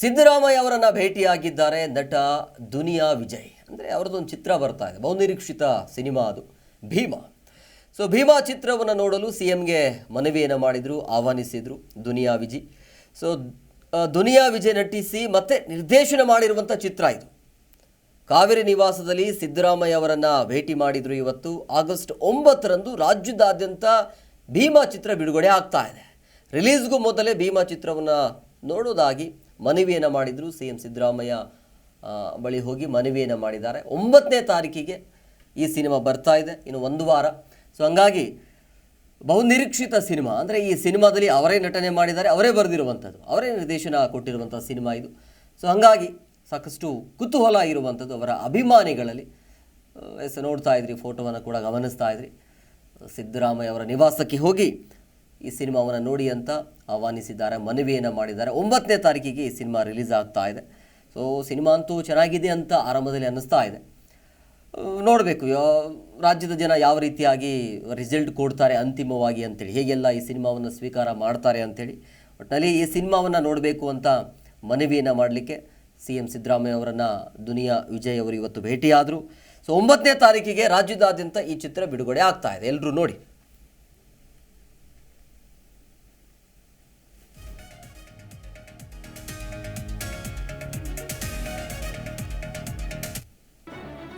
ಸಿದ್ದರಾಮಯ್ಯ ಅವರನ್ನು ಭೇಟಿಯಾಗಿದ್ದಾರೆ ನಟ ದುನಿಯಾ ವಿಜಯ್. ಅಂದರೆ ಅವರದೊಂದು ಚಿತ್ರ ಬರ್ತಾ ಇದೆ. ಬಹುನಿರೀಕ್ಷಿತ ಸಿನಿಮಾ ಅದು. ಭೀಮಾ. ಸೊ ಭೀಮಾ ಚಿತ್ರವನ್ನು ನೋಡಲು ಸಿ ಎಂಗೆ ಮನವಿಯನ್ನು ಮಾಡಿದರು, ಆಹ್ವಾನಿಸಿದರು ದುನಿಯಾ ವಿಜಯ್. ಸೊ ದುನಿಯಾ ವಿಜಯ್ ನಟಿಸಿ ಮತ್ತೆ ನಿರ್ದೇಶನ ಮಾಡಿರುವಂಥ ಚಿತ್ರ ಇದು. ಕಾವೇರಿ ನಿವಾಸದಲ್ಲಿ ಸಿದ್ದರಾಮಯ್ಯ ಅವರನ್ನು ಭೇಟಿ ಮಾಡಿದರು ಇವತ್ತು. ಆಗಸ್ಟ್ ಒಂಬತ್ತರಂದು ರಾಜ್ಯದಾದ್ಯಂತ ಭೀಮಾ ಚಿತ್ರ ಬಿಡುಗಡೆ ಆಗ್ತಾ ಇದೆ. ರಿಲೀಸ್ಗೂ ಮೊದಲೇ ಭೀಮಾ ಚಿತ್ರವನ್ನು ನೋಡೋದಾಗಿ ಮನವಿಯನ್ನು ಮಾಡಿದರು. ಸಿ ಎಂ ಸಿದ್ದರಾಮಯ್ಯ ಬಳಿ ಹೋಗಿ ಮನವಿಯನ್ನು ಮಾಡಿದ್ದಾರೆ. ಒಂಬತ್ತನೇ ತಾರೀಕಿಗೆ ಈ ಸಿನಿಮಾ ಬರ್ತಾ ಇದೆ. ಇನ್ನು ಒಂದು ವಾರ. ಸೊ ಹಂಗಾಗಿ ಬಹುನಿರೀಕ್ಷಿತ ಸಿನಿಮಾ. ಅಂದರೆ ಈ ಸಿನಿಮಾದಲ್ಲಿ ಅವರೇ ನಟನೆ ಮಾಡಿದ್ದಾರೆ. ಅವರೇ ಬರೆದಿರುವಂಥದ್ದು. ಅವರೇ ನಿರ್ದೇಶನ ಕೊಟ್ಟಿರುವಂಥ ಸಿನಿಮಾ ಇದು. ಸೊ ಹಾಗಾಗಿ ಸಾಕಷ್ಟು ಕುತೂಹಲ ಇರುವಂಥದ್ದು ಅವರ ಅಭಿಮಾನಿಗಳಲ್ಲಿ. ಎಸ್, ನೋಡ್ತಾ ಇದ್ರಿ, ಫೋಟೋವನ್ನು ಕೂಡ ಗಮನಿಸ್ತಾ ಇದ್ರಿ. ಸಿದ್ದರಾಮಯ್ಯ ಅವರ ನಿವಾಸಕ್ಕೆ ಹೋಗಿ ಈ ಸಿನಿಮಾವನ್ನು ನೋಡಿ ಅಂತ ಆಹ್ವಾನಿಸಿದ್ದಾರೆ, ಮನವಿಯನ್ನು ಮಾಡಿದ್ದಾರೆ. ಒಂಬತ್ತನೇ ತಾರೀಕಿಗೆ ಈ ಸಿನಿಮಾ ರಿಲೀಸ್ ಆಗ್ತಾ ಇದೆ. ಸೊ ಸಿನಿಮಾ ಅಂತೂ ಚೆನ್ನಾಗಿದೆ ಅಂತ ಆರಂಭದಲ್ಲಿ ಅನ್ನಿಸ್ತಾ ಇದೆ. ನೋಡಬೇಕು ರಾಜ್ಯದ ಜನ ಯಾವ ರೀತಿಯಾಗಿ ರಿಸಲ್ಟ್ ಕೊಡ್ತಾರೆ ಅಂತಿಮವಾಗಿ ಅಂತೇಳಿ, ಹೇಗೆಲ್ಲ ಈ ಸಿನಿಮಾವನ್ನು ಸ್ವೀಕಾರ ಮಾಡ್ತಾರೆ ಅಂತೇಳಿ. ಒಟ್ಟಿನಲ್ಲಿ ಈ ಸಿನಿಮಾವನ್ನು ನೋಡಬೇಕು ಅಂತ ಮನವಿಯನ್ನು ಮಾಡಲಿಕ್ಕೆ ಸಿ ಎಂ ಸಿದ್ದರಾಮಯ್ಯ ಅವರನ್ನು ದುನಿಯಾ ವಿಜಯ್ ಅವರು ಇವತ್ತು ಭೇಟಿಯಾದರು. ಸೊ ಒಂಬತ್ತನೇ ತಾರೀಕಿಗೆ ರಾಜ್ಯದಾದ್ಯಂತ ಈ ಚಿತ್ರ ಬಿಡುಗಡೆ ಆಗ್ತಾ ಇದೆ. ಎಲ್ಲರೂ ನೋಡಿ.